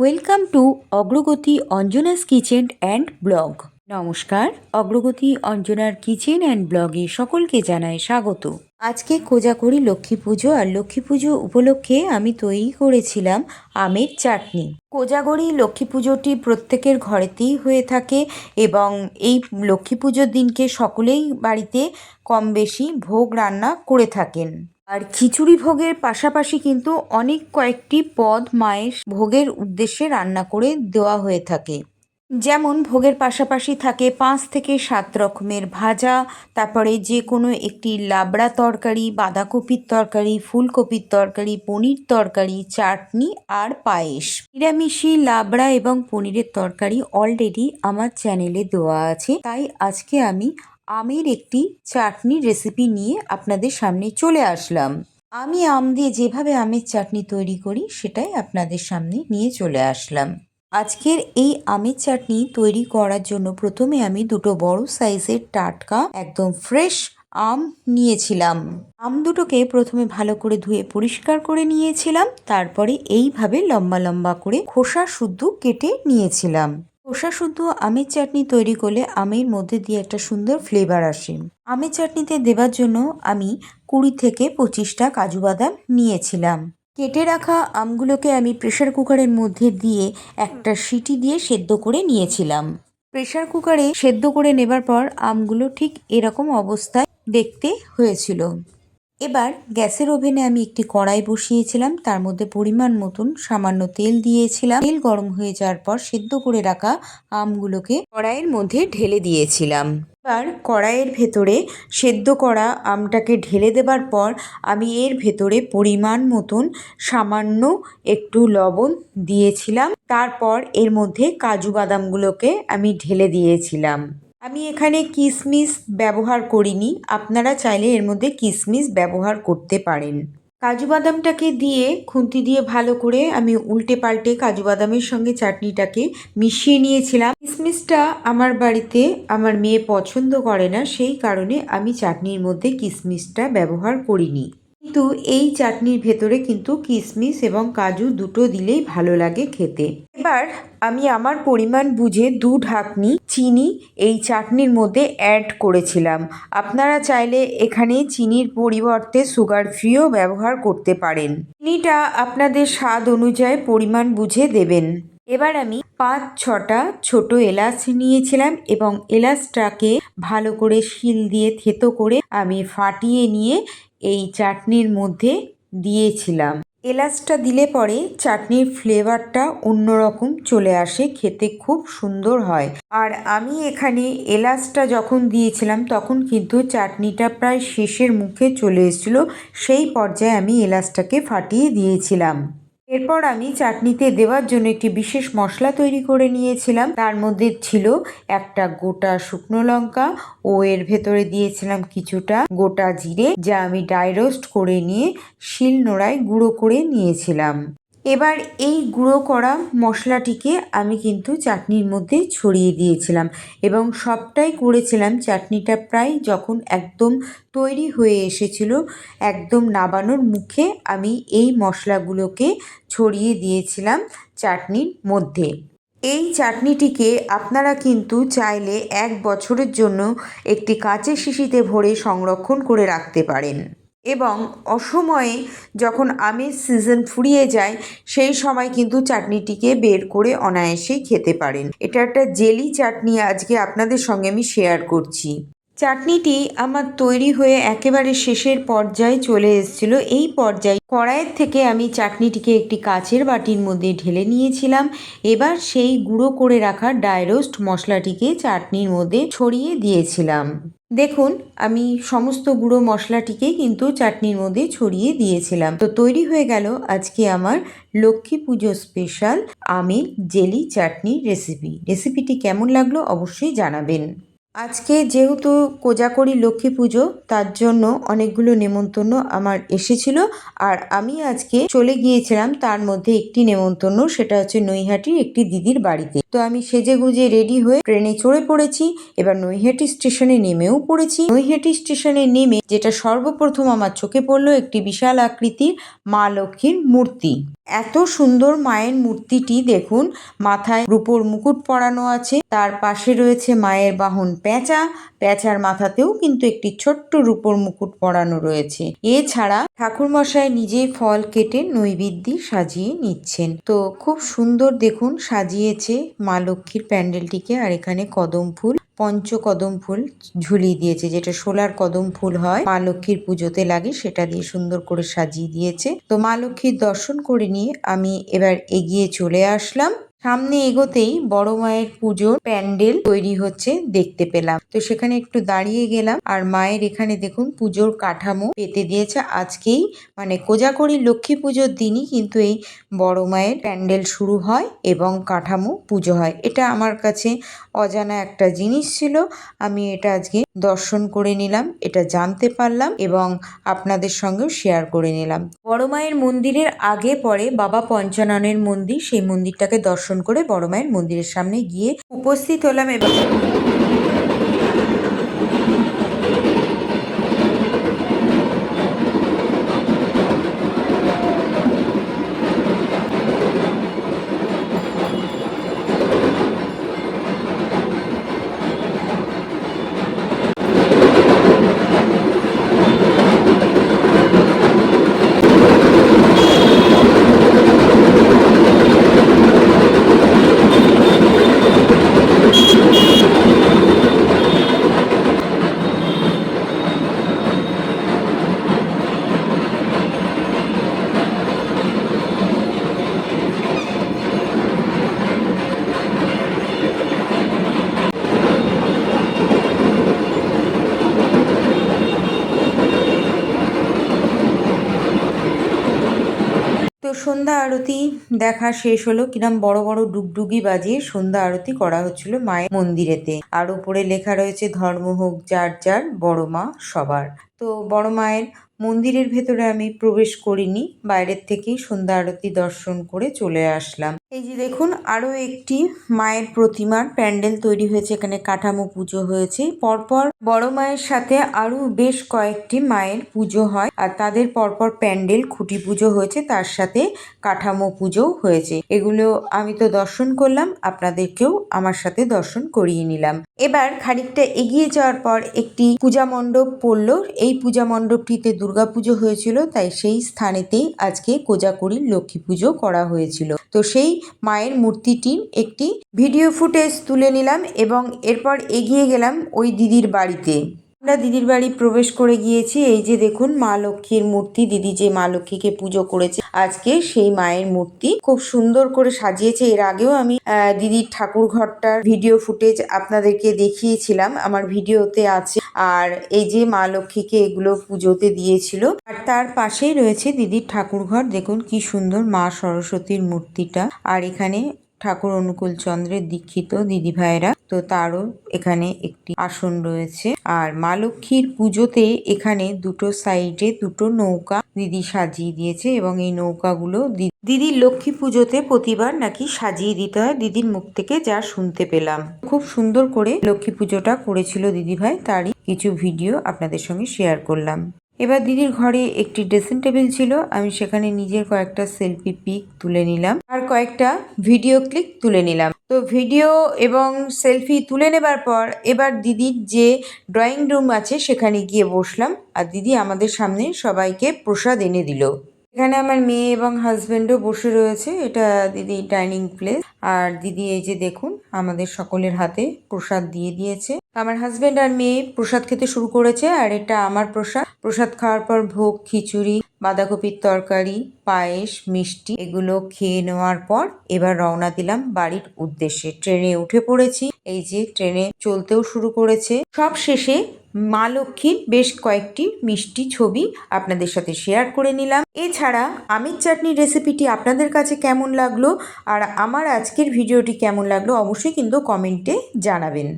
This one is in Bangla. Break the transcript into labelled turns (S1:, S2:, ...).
S1: ওয়েলকাম টু অগ্রগতি অঞ্জনাস কিচেন অ্যান্ড ব্লগ নমস্কার, অগ্রগতি অঞ্জনার কিচেন অ্যান্ড ব্লগে সকলকে জানাই স্বাগত। আজকে কোজাকরি লক্ষ্মী পুজো আর লক্ষ্মী পুজো উপলক্ষে আমি তৈরি করেছিলাম আমের চাটনি। কোজাগরি লক্ষ্মী পুজোটি প্রত্যেকের ঘরেতেই হয়ে থাকে এবং এই লক্ষ্মী পুজোর দিনকে সকলেই বাড়িতে কম বেশি ভোগ রান্না করে থাকেন। আর খিচুড়ি ভোগের পাশাপাশি কিন্তু অনেক কয়েকটি পদ মায়ের ভোগের উদ্দেশ্যে রান্না করে দেওয়া হয়ে থাকে। যেমন ভোগের পাশাপাশি থাকে পাঁচ থেকে সাত রকমের ভাজা, তারপরে যে কোনো একটি লাবড়া তরকারি, বাঁধাকপির তরকারি, ফুলকপির তরকারি, পনির তরকারি, চাটনি আর পায়েস। নিরামিষি লাবড়া এবং পনিরের তরকারি অলরেডি আমার চ্যানেলে দেওয়া আছে, তাই আজকে আমি আমের একটি চাটনির রেসিপি নিয়ে আপনাদের সামনে চলে আসলাম। আমি আম দিয়ে যেভাবে আমের চাটনি তৈরি করি, সেটাই আপনাদের সামনে নিয়ে চলে আসলাম। আজকের এই আমের চাটনি তৈরি করার জন্য প্রথমে আমি দুটো বড় সাইজের টাটকা, একদম ফ্রেশ আম নিয়েছিলাম। আম দুটোকে প্রথমে ভালো করে ধুয়ে পরিষ্কার করে নিয়েছিলাম, তারপরে এইভাবে লম্বা লম্বা করে খোসা শুদ্ধ কেটে নিয়েছিলাম। খোসা শুদ্ধ আমের চাটনি তৈরি করলে আমের মধ্যে দিয়ে একটা সুন্দর ফ্লেভার আসে। আমের চাটনিতে দেবার জন্য আমি কুড়ি থেকে পঁচিশটা কাজু বাদাম নিয়েছিলাম। কেটে রাখা আমগুলোকে আমি প্রেশার কুকারের মধ্যে দিয়ে একটা সিটি দিয়ে সেদ্ধ করে নিয়েছিলাম। প্রেশার কুকারে সেদ্ধ করে নেবার পর আমগুলো ঠিক এরকম অবস্থায় দেখতে হয়েছিল। এবার গ্যাসের ওভেনে আমি একটি কড়াই বসিয়েছিলাম। তার মধ্যে পরিমাণ মতন সামান্য তেল দিয়েছিলাম। তেল গরম হয়ে যাওয়ার পর সেদ্ধ করে রাখা আমগুলোকে কড়াইয়ের মধ্যে ঢেলে দিয়েছিলাম। এবার কড়াইয়ের ভেতরে সেদ্ধ করা আমটাকে ঢেলে দেবার পর আমি এর ভেতরে পরিমাণ মতন সামান্য একটু লবণ দিয়েছিলাম। তারপর এর মধ্যে কাজু বাদামগুলোকে আমি ঢেলে দিয়েছিলাম। আমি এখানে কিশমিশ ব্যবহার করিনি। আপনারা চাইলে এর মধ্যে কিশমিশ ব্যবহার করতে পারেন। কাজু বাদামটাকে দিয়ে খুন্তি দিয়ে ভালো করে আমি উল্টে পাল্টে কাজু বাদামের সঙ্গে চাটনিটাকে মিশিয়ে নিয়েছিলাম। কিশমিশটা আমার বাড়িতে আমার মেয়ে পছন্দ করে না, সেই কারণে আমি চাটনির মধ্যে কিশমিশটা ব্যবহার করিনি। কিন্তু এই চাটনির ভেতরে কিন্তু কিশমিশ এবং কাজু দুটো দিলেই ভালো লাগে খেতে। এবার আমি আমার পরিমাণ বুঝে দু ঢাকনি চিনি এই চাটনির মধ্যে অ্যাড করেছিলাম। আপনারা চাইলে এখানে চিনির পরিবর্তে সুগার ফ্রিও ব্যবহার করতে পারেন। চিনিটা আপনাদের স্বাদ অনুযায়ী পরিমাণ বুঝে দেবেন। এবার আমি পাঁচ ছটা ছোট এলাচ নিয়েছিলাম এবং এলাচটাকে ভালো করে শিল দিয়ে থেতো করে আমি ফাটিয়ে নিয়ে এই চাটনির মধ্যে দিয়েছিলাম। এলাচটা দিলে পরে চাটনির ফ্লেভারটা অন্যরকম চলে আসে, খেতে খুব সুন্দর হয়। আর আমি এখানে এলাচটা যখন দিয়েছিলাম, তখন কিন্তু চাটনিটা প্রায় শেষের মুখে চলে এসেছিল। সেই পর্যায়ে আমি এলাচটাকে ফাটিয়ে দিয়েছিলাম। এরপর আমি চাটনিতে দেওয়ার জন্য একটি বিশেষ মশলা তৈরি করে নিয়েছিলাম। তার মধ্যে ছিল একটা গোটা শুকনো লঙ্কা ও এর ভেতরে দিয়েছিলাম কিছুটা গোটা জিরে, যা আমি ডাই রোস্ট করে নিয়ে শিল নোড়ায় গুঁড়ো করে নিয়েছিলাম। এবার এই গুঁড়ো করা মশলাটিকে আমি কিন্তু চাটনির মধ্যে ছড়িয়ে দিয়েছিলাম এবং সবটাই করেছিলাম। চাটনিটা প্রায় যখন একদম তৈরি হয়ে এসেছিল, একদম নাবানোর মুখে আমি এই মশলাগুলোকে ছড়িয়ে দিয়েছিলাম চাটনির মধ্যে। এই চাটনিটিকে আপনারা কিন্তু চাইলে এক বছরের জন্য একটি কাঁচের শিশিতে ভরে সংরক্ষণ করে রাখতে পারেন। এবং অসময়ে যখন আমের সিজন ফুরিয়ে যায়, সেই সময় কিন্তু চাটনিটিকে বের করে অনায়াসেই খেতে পারেন। এটা একটা জেলি চাটনি আজকে আপনাদের সঙ্গে আমি শেয়ার করছি। চাটনিটি আমার তৈরি হয়ে একেবারে শেষের পর্যায়ে চলে এসেছিল। এই পর্যায়ে কড়াইয়ের থেকে আমি চাটনিটিকে একটি কাচের বাটির মধ্যে ঢেলে নিয়েছিলাম। এবার সেই গুঁড়ো করে রাখা ডাইরোস্ট মশলাটিকে চাটনির মধ্যে ছড়িয়ে দিয়েছিলাম। দেখুন, আমি সমস্ত গুঁড়ো মশলাটিকে কিন্তু চাটনির মধ্যে ছড়িয়ে দিয়েছিলাম। তো তৈরি হয়ে গেল আজকে আমার লক্ষ্মী পুজো স্পেশাল আমের জেলি চাটনি রেসিপি। রেসিপিটি কেমন লাগল অবশ্যই জানাবেন। আজকে যেহেতু কোজাকরি লক্ষ্মী পুজো, তার জন্য অনেকগুলো নেমন্তন্ন আমার এসেছিল। আর আমি আজকে চলে গিয়েছিলাম, তার মধ্যে একটি নেমন্তন্ন, সেটা হচ্ছে নৈহাটির একটি দিদির বাড়িতে। তো আমি সেজে গুজে রেডি হয়ে ট্রেনে চড়ে পড়েছি, এবার নৈহাটি স্টেশনে নেমেও পড়েছি। নৈহাটি স্টেশনে নেমে, যেটা সর্বপ্রথম আমার চোখে পড়ল, একটি বিশাল আকৃতির মা লক্ষ্মীর মূর্তি। এত সুন্দর মায়ের মূর্তিটি দেখুন। মাথায় রূপোর মুকুট পরানো আছে। তার পাশে রয়েছে মায়ের বাহন পেঁচা। পেঁচার মাথাতেও কিন্তু একটি ছোট্ট রূপোর মুকুট পরানো রয়েছে। এছাড়া ঠাকুরমশাই নিজেই ফল কেটে নৈবেদ্যি সাজিয়ে নিচ্ছেন। তো খুব সুন্দর দেখুন, সাজিয়েছে মা লক্ষ্মীর প্যান্ডেলটিকে। আর এখানে কদম ফুল পঞ্চ কদম ফুল ঝুলিয়ে দিয়েছে, যেটা সোলার কদম ফুল হয়। মা লক্ষ্মীর পুজোতে লাগে, সেটা দিয়ে সুন্দর করে সাজিয়ে দিয়েছে। তো মা লক্ষ্মীর দর্শন করে নিয়ে আমি এবার এগিয়ে চলে আসলাম। সামনে এগোতেই বড় মায়ের পুজোর প্যান্ডেল তৈরি হচ্ছে, দেখতে পেলাম। তো সেখানে একটু দাঁড়িয়ে গেলাম, আর মায়ের এখানে দেখুন পুজোর কাঠামো পেতে দিয়েছে। আজকেই মানে কোজাকরি লক্ষ্মী পুজোর দিনই কিন্তু এই বড় মায়ের প্যান্ডেল শুরু হয় এবং কাঠামো পুজো হয়। এটা আমার কাছে অজানা একটা জিনিস ছিল, আমি এটা আজকে দর্শন করে নিলাম, এটা জানতে পারলাম এবং আপনাদের সঙ্গেও শেয়ার করে নিলাম। বড় মায়ের মন্দিরের আগে পরে বাবা পঞ্চাননের মন্দির, সেই মন্দিরটাকে দর্শন করে বড় মায়ের মন্দিরের সামনে গিয়ে উপস্থিত হলাম এবং সন্ধ্যা আরতি দেখা শেষ হলো। কিরম বড় বড় ডুগডুগি বাজিয়ে সন্ধ্যা আরতি করা হচ্ছিল মায়ের মন্দিরেতে। আর উপরে লেখা রয়েছে, ধর্ম হোক যার যার, বড় মা সবার। তো বড় মায়ের মন্দিরের ভেতরে আমি প্রবেশ করিনি, বাইরের থেকেই সন্ধ্যা আরতি দর্শন করে চলে আসলাম। এই যে দেখুন আরও একটি মায়ের প্রতিমার প্যান্ডেল তৈরি হয়েছে, এখানে কাঠামো পুজো হয়েছে। পরপর বড় মায়ের সাথে আরও বেশ কয়েকটি মায়ের পুজো হয়, আর তাদের পরপর প্যান্ডেল, খুঁটি পুজো হয়েছে, তার সাথে কাঠামো পুজো হয়েছে। এগুলো আমি তো দর্শন করলাম, আপনাদেরকেও আমার সাথে দর্শন করিয়ে নিলাম। এবার খানিকটা এগিয়ে যাওয়ার পর একটি পূজা মণ্ডপ পড়ল। এই পূজা মণ্ডপটিতে দুর্গাপুজো হয়েছিল, তাই সেই স্থানেতেই আজকে কোজাকুড়ি লক্ষ্মী পুজো করা হয়েছিল। তো সেই মায়ের মূর্তিটির একটি ভিডিও ফুটেজ তুলে নিলাম এবং এরপর এগিয়ে গেলাম ওই দিদির বাড়িতে। আমরা দিদির বাড়ি প্রবেশ করে গিয়েছি। এই যে দেখুন, মা লক্ষ্মীর মূর্তি। দিদি যে মা লক্ষ্মীকে পুজো করেছে, আজকে সেই মায়ের মূর্তি। খুব সুন্দর করে সাজিয়েছে। এর আগেও আমি দিদির ঠাকুর ঘরটার ভিডিও ফুটেজ আপনাদেরকে দেখিয়েছিলাম। আমার ভিডিওতে আছে। আর এই যে মা লক্ষ্মীকে এগুলো পুজোতে দিয়েছিল। আর তার পাশেই রয়েছে দিদির ঠাকুর ঘর। দেখুন কি সুন্দর মা সরস্বতীর মূর্তিটা। আর এখানে ঠাকুর অনুকূল চন্দ্রের দীক্ষিত দিদি ভাইরা। তো তারও এখানে একটি আসন রয়েছে। আর মা লক্ষ্মীর পুজোতে এখানে দুটো সাইডে দুটো নৌকা দিদি সাজিয়ে দিয়েছে এবং এই নৌকাগুলো দিদির লক্ষ্মী পুজোতে প্রতিবার নাকি সাজিয়ে দিতে হয়। দিদির মুখ থেকে যা শুনতে পেলাম। খুব সুন্দর করে লক্ষ্মী পুজোটা করেছিল দিদি ভাই। তারই কিছু ভিডিও আপনাদের সঙ্গে শেয়ার করলাম। এবার দিদির ঘরে একটি ড্রেসিং টেবিল ছিল। আমি সেখানে নিজের কয়েকটা সেলফি পিক তুলে নিলাম। আর কয়েকটা ভিডিও ক্লিক তুলে নিলাম। তো ভিডিও এবং সেলফি তুলে নেবার পর এবার দিদির যে ড্রয়িং রুম আছে সেখানে গিয়ে বসলাম আর দিদি আমাদের সামনে সবাইকে প্রসাদ এনে দিল। এখানে আমার মেয়ে এবং হাজবেন্ডও বসে রয়েছে। এটা দিদি ডাইনিং প্লেস আর দিদি এই যে দেখুন, আমাদের সকলের হাতে প্রসাদ দিয়ে দিয়েছে। আমার হাজব্যান্ড আর মেয়ে প্রসাদ খেতে শুরু করেছে আর এটা আমার প্রসাদ। প্রসাদ খাওয়ার পর ভোগ, খিচুড়ি বাঁধাকপির তরকারি, পায়েস, মিষ্টি এগুলো খেয়ে নেওয়ার পর এবার রওনা দিলাম বাড়ির উদ্দেশ্যে। ট্রেনে উঠে পড়েছি। এই যে ট্রেনে চলতেও শুরু করেছে। সব শেষে মা লক্ষ্মীর বেশ কয়েকটি মিষ্টি ছবি আপনাদের সাথে শেয়ার করে নিলাম। এছাড়া আমির চাটনি রেসিপিটি আপনাদের কাছে কেমন লাগল? আর আমার আজকের ভিডিওটি কেমন লাগল? অবশ্যই কিন্তু কমেন্টে জানাবেন।